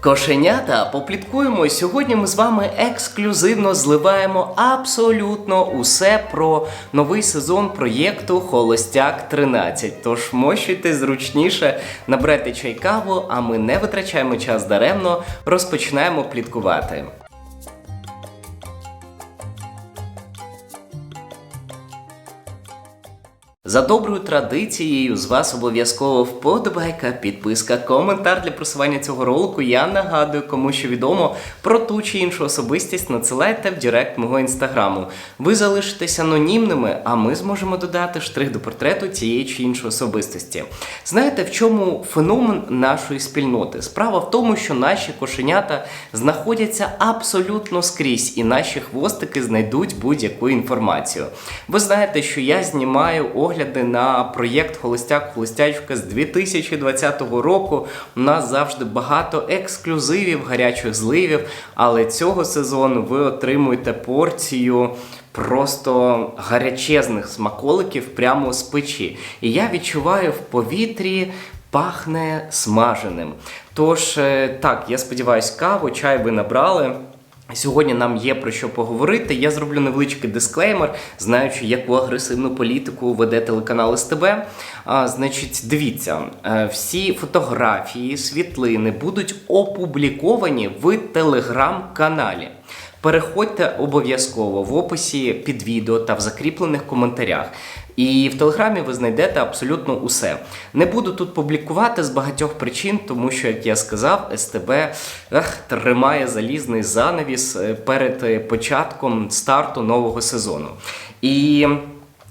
Кошенята, попліткуємо. Сьогодні ми з вами ексклюзивно зливаємо абсолютно усе про новий сезон проєкту Холостяк 13. Тож мощуйте зручніше, наберете чай каву, а ми не витрачаємо час даремно, розпочинаємо пліткувати. За доброю традицією з вас обов'язково вподобайка, підписка, коментар для просування цього ролику. Я нагадую, кому що відомо про ту чи іншу особистість, надсилайте в Директ мого інстаграму. Ви залишитесь анонімними, а ми зможемо додати штрих до портрету тієї чи іншої особистості. Знаєте, в чому феномен нашої спільноти? Справа в тому, що наші кошенята знаходяться абсолютно скрізь, і наші хвостики знайдуть будь-яку інформацію. Ви знаєте, що я знімаю огляди на проєкт Холостяк Холостячка з 2020 року. У нас завжди багато ексклюзивів, гарячих зливів, але цього сезону ви отримуєте порцію. Просто гарячезних смаколиків прямо з печі. І я відчуваю в повітрі пахне смаженим. Тож, е, так, я сподіваюся, каву, чай ви набрали. Сьогодні нам є про що поговорити. Я зроблю невеличкий дисклеймер, знаючи, яку агресивну політику веде телеканал СТБ. А, значить, дивіться, е, всі фотографії, світлини будуть опубліковані в телеграм-каналі. Переходьте обов'язково в описі під відео та в закріплених коментарях. І в телеграмі ви знайдете абсолютно усе. Не буду тут публікувати з багатьох причин, тому що, як я сказав, СТБ ех, тримає залізний занавіс е, перед е, початком старту нового сезону. І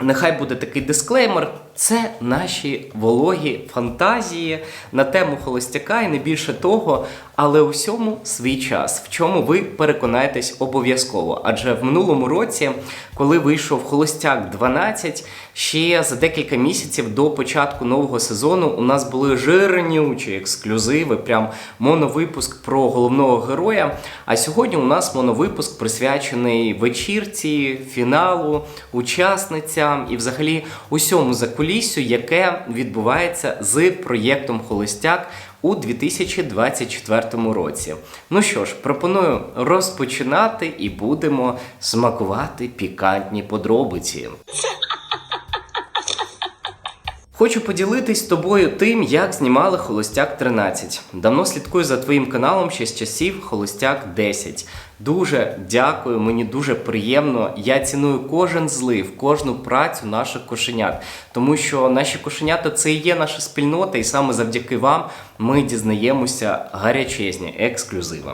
нехай буде такий дисклеймер. Це наші вологі фантазії на тему холостяка і не більше того, але усьому свій час, в чому ви переконаєтесь обов'язково. Адже в минулому році, коли вийшов Холостяк 12, ще за декілька місяців до початку нового сезону у нас були жирнючі ексклюзиви, прям моновипуск про головного героя. А сьогодні у нас моновипуск присвячений вечірці, фіналу, учасницям і взагалі усьому закуліссю, яке відбувається з проєктом Холостяк у 2024 році. Ну що ж, пропоную розпочинати і будемо смакувати пікантні подробиці. Хочу поділитись тобою тим, як знімали Холостяк 13. Давно слідкую за твоїм каналом ще з часів Холостяк 10. Дуже дякую, мені дуже приємно. Я ціную кожен злив, кожну працю наших кошенят, тому що наші кошенята це і є наша спільнота, і саме завдяки вам ми дізнаємося гарячезні ексклюзиви.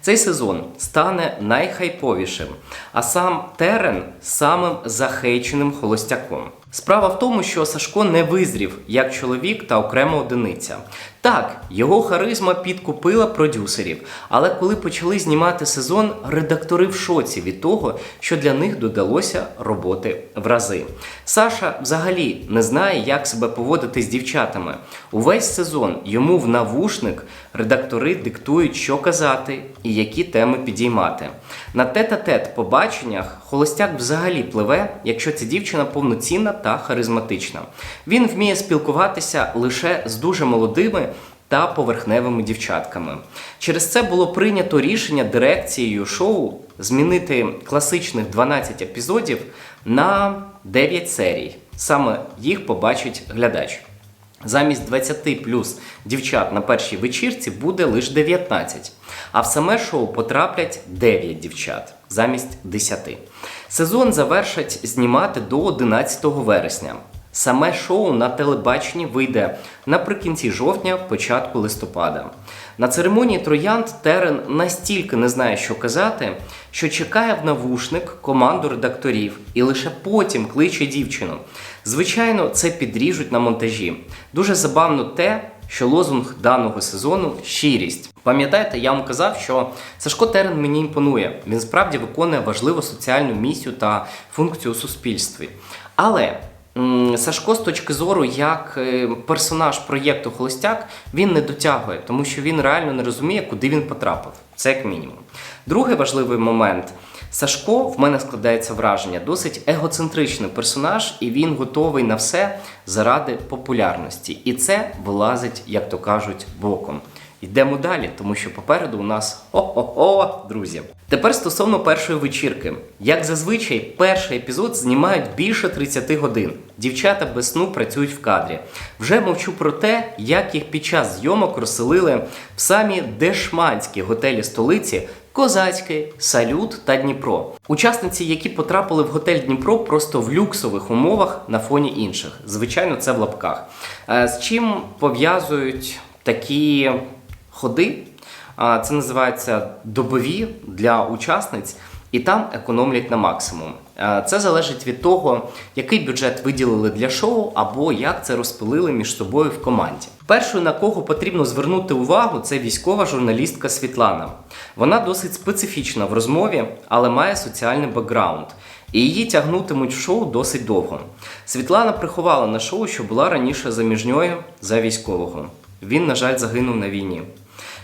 Цей сезон стане найхайповішим, а сам Терен самим захейченим холостяком. Справа в тому, що Сашко не визрів як чоловік та окрема одиниця. Так, його харизма підкупила продюсерів, але коли почали знімати сезон, редактори в шоці від того, що для них додалося роботи в рази. Саша взагалі не знає, як себе поводити з дівчатами. Увесь сезон йому в навушник редактори диктують, що казати і які теми підіймати. На тет-а-тет побаченнях холостяк взагалі пливе, якщо ця дівчина повноцінна та харизматична. Він вміє спілкуватися лише з дуже молодими та поверхневими дівчатками. Через це було прийнято рішення дирекцією шоу змінити класичних 12 епізодів на 9 серій. Саме їх побачить глядач. Замість 20 плюс дівчат на першій вечірці буде лише 19, а в саме шоу потраплять 9 дівчат замість 10. Сезон завершать знімати до 11 вересня. Саме шоу на телебаченні вийде наприкінці жовтня, початку листопада. На церемонії троянд Терен настільки не знає, що казати, що чекає в навушник команду редакторів і лише потім кличе дівчину. Звичайно, це підріжуть на монтажі. Дуже забавно те, що лозунг даного сезону щирість. Пам'ятаєте, я вам казав, що Сашко Терен мені імпонує. Він справді виконує важливу соціальну місію та функцію у суспільстві. Але Сашко, з точки зору, як е, персонаж проєкту Холостяк, він не дотягує, тому що він реально не розуміє, куди він потрапив. Це як мінімум. Другий важливий момент. Сашко в мене складається враження, досить егоцентричний персонаж, і він готовий на все заради популярності. І це вилазить, як то кажуть, боком. Йдемо далі, тому що попереду у нас хо-хо-хо, друзі. Тепер стосовно першої вечірки. Як зазвичай, перший епізод знімають більше 30 годин. Дівчата без сну працюють в кадрі. Вже мовчу про те, як їх під час зйомок розселили в самі дешманські готелі столиці. Козацький, Салют та Дніпро. Учасниці, які потрапили в готель Дніпро, просто в люксових умовах на фоні інших. Звичайно, це в лапках. Е, З чим пов'язують такі ходи? Це називається добові для учасниць, і там економлять на максимум. Це залежить від того, який бюджет виділили для шоу, або як це розпилили між собою в команді. Першою, на кого потрібно звернути увагу, це військова журналістка Світлана. Вона досить специфічна в розмові, але має соціальний бекграунд. І її тягнутимуть в шоу досить довго. Світлана приховала на шоу, що була раніше заміжньою за військового. Він, на жаль, загинув на війні.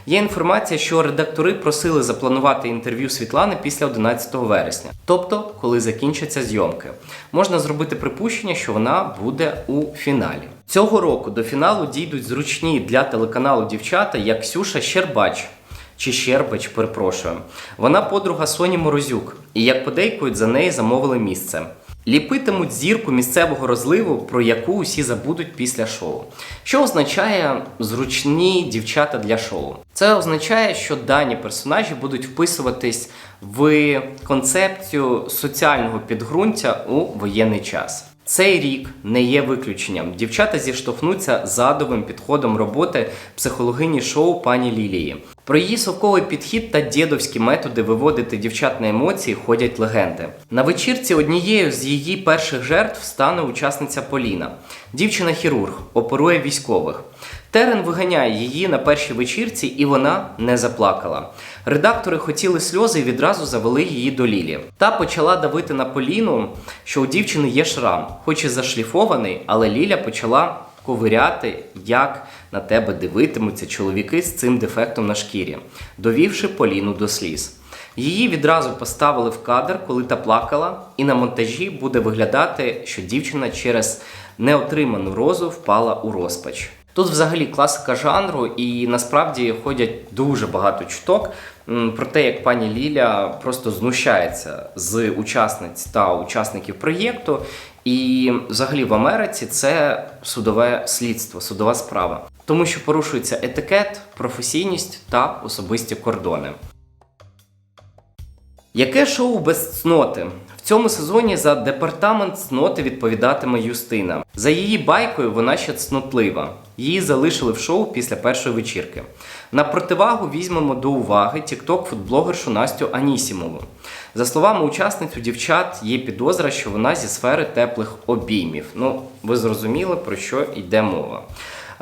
Є інформація, що редактори просили запланувати інтерв'ю Світлани після 11 вересня, тобто коли закінчаться зйомки. Можна зробити припущення, що вона буде у фіналі. Цього року до фіналу дійдуть зручні для телеканалу дівчата, як Ксюша Щербач. Чи Щербач, перепрошую. Вона подруга Соні Морозюк, і як подейкують, за неї замовили місце. Ліпитимуть зірку місцевого розливу, про яку усі забудуть після шоу. Що означає зручні дівчата для шоу? Це означає, що дані персонажі будуть вписуватись в концепцію соціального підґрунтя у воєнний час. Цей рік не є виключенням. Дівчата зіштовхнуться задовим підходом роботи психологині шоу пані Лілії. Про її совковий підхід та дєдовські методи виводити дівчат на емоції ходять легенди. На вечірці однією з її перших жертв стане учасниця Поліна. Дівчина-хірург, оперує військових. Терен виганяє її на першій вечірці, і вона не заплакала. Редактори хотіли сльози і відразу завели її до Лілі. Та почала давити на Поліну, що у дівчини є шрам, хоч і зашліфований, але Ліля почала ковиряти, як на тебе дивитимуться чоловіки з цим дефектом на шкірі, довівши Поліну до сліз. Її відразу поставили в кадр, коли та плакала, і на монтажі буде виглядати, що дівчина через неотриману розу впала у розпач. Тут взагалі класика жанру, і насправді ходять дуже багато чуток про те, як пані Ліля просто знущається з учасниць та учасників проєкту. І взагалі в Америці це судове слідство, судова справа, тому що порушується етикет, професійність та особисті кордони. Яке шоу без цноти? Цьому сезоні за департамент цноти відповідатиме Юстина. За її байкою вона ще цнотлива. Її залишили в шоу після першої вечірки. На противагу візьмемо до уваги тікток фудблогершу Настю Анісімову. За словами учасниць, у дівчат є підозра, що вона зі сфери теплих обіймів. Ну, ви зрозуміли, про що йде мова.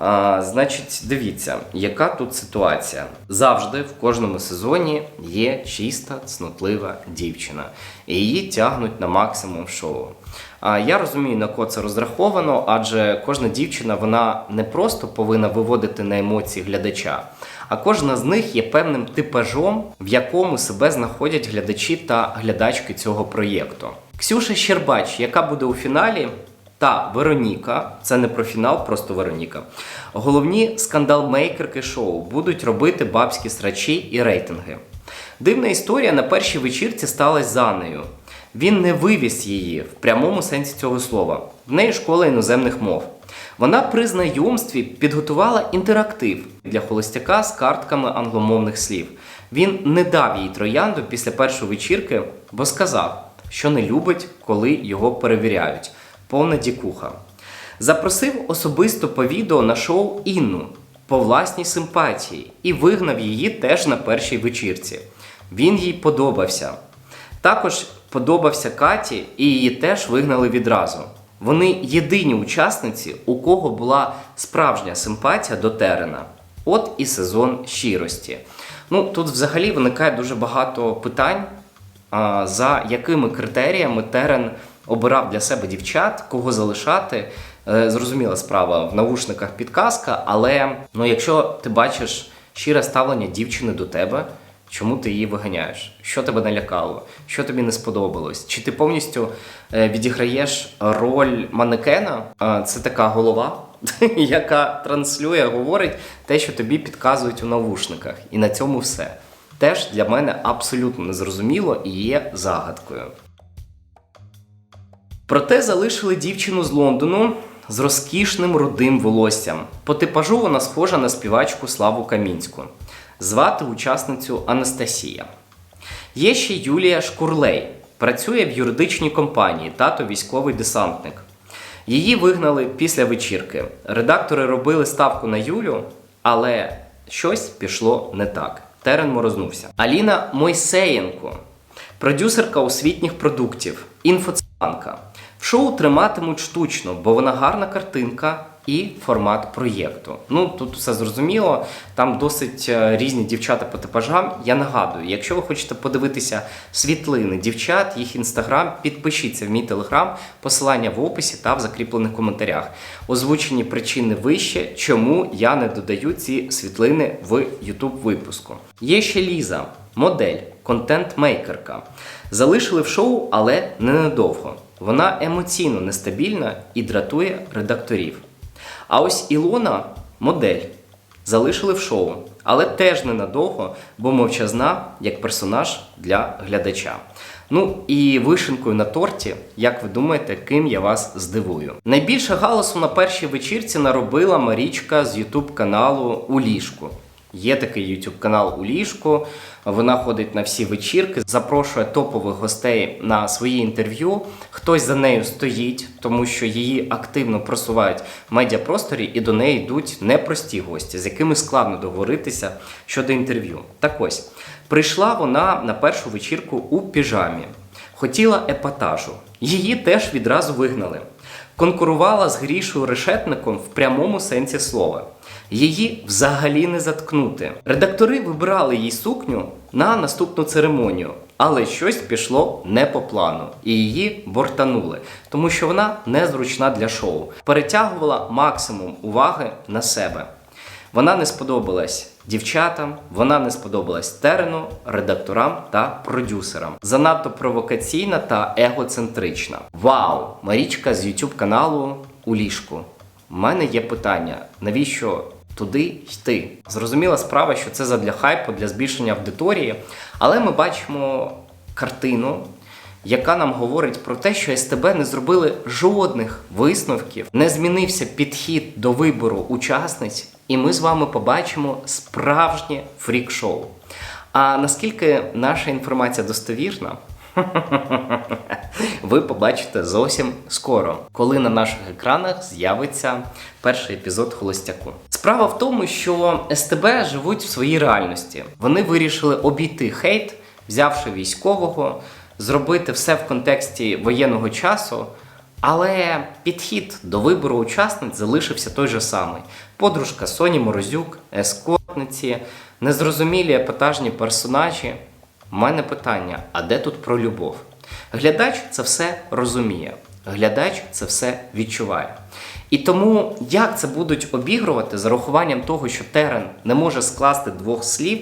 А, значить, дивіться, яка тут ситуація. Завжди в кожному сезоні є чиста, цнотлива дівчина, і її тягнуть на максимум шоу. А я розумію, на кого це розраховано, адже кожна дівчина вона не просто повинна виводити на емоції глядача, а кожна з них є певним типажом, в якому себе знаходять глядачі та глядачки цього проєкту. Ксюша Щербач, яка буде у фіналі, та Вероніка, це не про фінал, просто Вероніка. Головні скандалмейкерки шоу будуть робити бабські срачі і рейтинги. Дивна історія на першій вечірці сталася з Аннею. Він не вивіз її в прямому сенсі цього слова. В неї школа іноземних мов. Вона при знайомстві підготувала інтерактив для холостяка з картками англомовних слів. Він не дав їй троянду після першої вечірки, бо сказав, що не любить, коли його перевіряють. Повна дікуха. Запросив особисто по відео на шоу Інну по власній симпатії і вигнав її теж на першій вечірці. Він їй подобався. Також подобався Каті, і її теж вигнали відразу. Вони єдині учасниці, у кого була справжня симпатія до Терена. От і сезон щирості. Ну тут взагалі виникає дуже багато питань, за якими критеріями Терен обирав для себе дівчат, кого залишати. Е, Зрозуміла справа в навушниках підказка, але ну, якщо ти бачиш щире ставлення дівчини до тебе, чому ти її виганяєш? Що тебе налякало? Що тобі не сподобалось? Чи ти повністю е, відіграєш роль манекена? Це така голова яка транслює, говорить те, що тобі підказують у навушниках. І на цьому все. Теж для мене абсолютно незрозуміло і є загадкою. Проте залишили дівчину з Лондону з розкішним рудим волоссям. По типажу вона схожа на співачку Славу Камінську. Звати учасницю Анастасія. Є ще Юлія Шкурлей. Працює в юридичній компанії, тато військовий десантник. Її вигнали після вечірки. Редактори робили ставку на Юлю, але щось пішло не так. Терен морознувся. Аліна Мойсеєнко, продюсерка освітніх продуктів, інфоцанка. Шоу триматимуть штучно, бо вона гарна картинка і формат проєкту. Ну тут все зрозуміло. Там досить е, різні дівчата по типажам. Я нагадую, якщо ви хочете подивитися світлини дівчат, їх інстаграм, підпишіться в мій телеграм, посилання в описі та в закріплених коментарях. Озвучені причини вище, чому я не додаю ці світлини в YouTube випуску. Є ще Ліза, модель, контент-мейкерка. Залишили в шоу, але не надовго. Вона емоційно нестабільна і дратує редакторів. А ось Ілона модель. Залишили в шоу, але теж ненадовго, бо мовчазна як персонаж для глядача. Ну і вишенкою на торті, як ви думаєте, ким я вас здивую? Найбільше галасу на першій вечірці наробила Марічка з Ютуб каналу у ліжку. Є такий YouTube канал у ліжку. Вона ходить на всі вечірки, запрошує топових гостей на свої інтерв'ю. Хтось за нею стоїть, тому що її активно просувають в медіапросторі, і до неї йдуть непрості гості, з якими складно договоритися щодо інтерв'ю. Так ось прийшла вона на першу вечірку у піжамі, хотіла епатажу. Її теж відразу вигнали. Конкурувала з Грішою Решетником в прямому сенсі слова. Її взагалі не заткнути. Редактори вибирали їй сукню на наступну церемонію, але щось пішло не по плану, і її бортанули, тому що вона незручна для шоу. Перетягувала максимум уваги на себе. Вона не сподобалась дівчатам, вона не сподобалась терену, редакторам та продюсерам. Занадто провокаційна та егоцентрична. Вау! Марічка з YouTube каналу у ліжку. У мене є питання: навіщо туди йти? Зрозуміла справа, що це задля хайпу, для збільшення аудиторії, але ми бачимо картину. Яка нам говорить про те, що СТБ не зробили жодних висновків, не змінився підхід до вибору учасниць, і ми з вами побачимо справжнє фрік-шоу. А наскільки наша інформація достовірна, ви побачите зовсім скоро, коли на наших екранах з'явиться перший епізод Холостяку. Справа в тому, що СТБ живуть в своїй реальності. Вони вирішили обійти хейт, взявши військового, зробити все в контексті воєнного часу. Але підхід до вибору учасниць залишився той же самий: подружка Соні Морозюк, ескортниці, незрозумілі епатажні персонажі. У мене питання: а де тут про любов? Глядач це все розуміє, глядач це все відчуває. І тому як це будуть обігрувати з урахуванням того, що Терен не може скласти двох слів,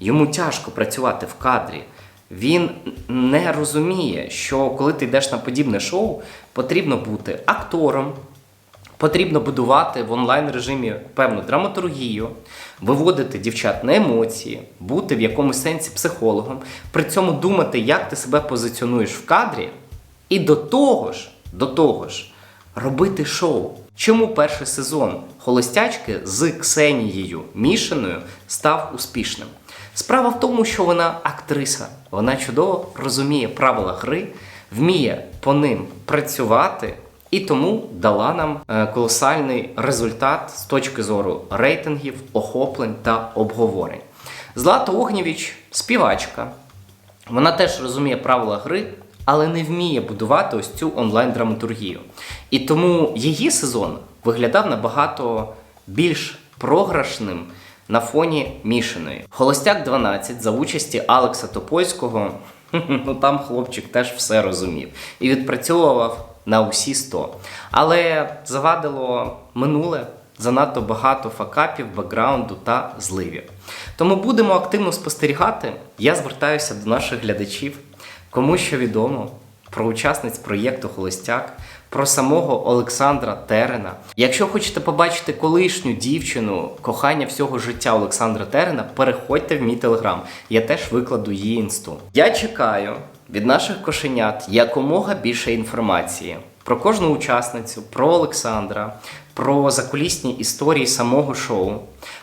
йому тяжко працювати в кадрі. Він не розуміє, що коли ти йдеш на подібне шоу, потрібно бути актором, потрібно будувати в онлайн режимі певну драматургію, виводити дівчат на емоції, бути в якомусь сенсі психологом, при цьому думати, як ти себе позиціонуєш в кадрі, і до того ж, до того ж, робити шоу. Чому перший сезон холостячки з Ксенією Мішиною став успішним? Справа в тому, що вона актриса, вона чудово розуміє правила гри, вміє по ним працювати і тому дала нам е, колосальний результат з точки зору рейтингів, охоплень та обговорень. Злата Огнєвіч співачка. Вона теж розуміє правила гри, але не вміє будувати ось цю онлайн-драматургію. І тому її сезон виглядав набагато більш програшним на фоні мішаної. Холостяк 12 за участі Алекса Топольського. Ну там хлопчик теж все розумів і відпрацьовував на усі 100. Але завадило минуле занадто багато факапів, бекграунду та зливів. Тому будемо активно спостерігати. Я звертаюся до наших глядачів, кому що відомо про учасниць проєкту Холостяк, про самого Олександра Терена. Якщо хочете побачити колишню дівчину, кохання всього життя Олександра Терена, переходьте в мій телеграм. Я теж викладу її інсту. Я чекаю від наших кошенят якомога більше інформації про кожну учасницю, про Олександра, про закулісні історії самого шоу.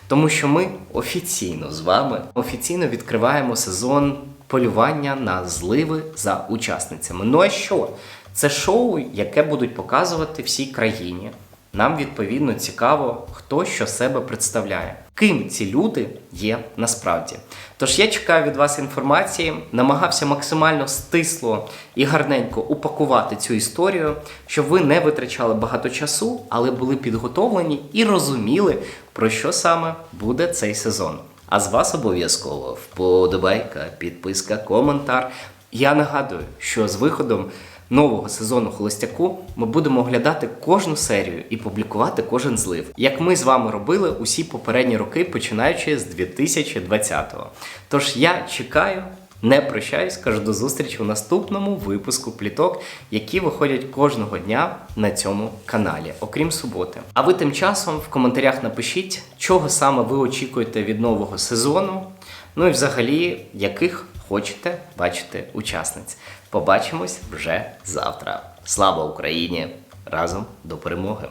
Тому що ми офіційно з вами офіційно відкриваємо сезон полювання на зливи за учасницями. Ну а що? Це шоу, яке будуть показувати всій країні. Нам відповідно цікаво, хто що себе представляє. Ким ці люди є насправді. Тож я чекаю від вас інформації, намагався максимально стисло і гарненько упакувати цю історію, щоб ви не витрачали багато часу, але були підготовлені і розуміли, про що саме буде цей сезон. А з вас обов'язково вподобайка, підписка, коментар. Я нагадую, що з виходом нового сезону Холостяку ми будемо оглядати кожну серію і публікувати кожен злив, як ми з вами робили усі попередні роки, починаючи з 2020-го. Tож я чекаю. Не прощаюсь, кажу до зустрічі у наступному випуску пліток, які виходять кожного дня на цьому каналі, окрім суботи. А ви тим часом в коментарях напишіть, чого саме ви очікуєте від нового сезону, ну і взагалі, яких хочете бачити учасниць. Побачимось вже завтра. Слава Україні! Разом до перемоги!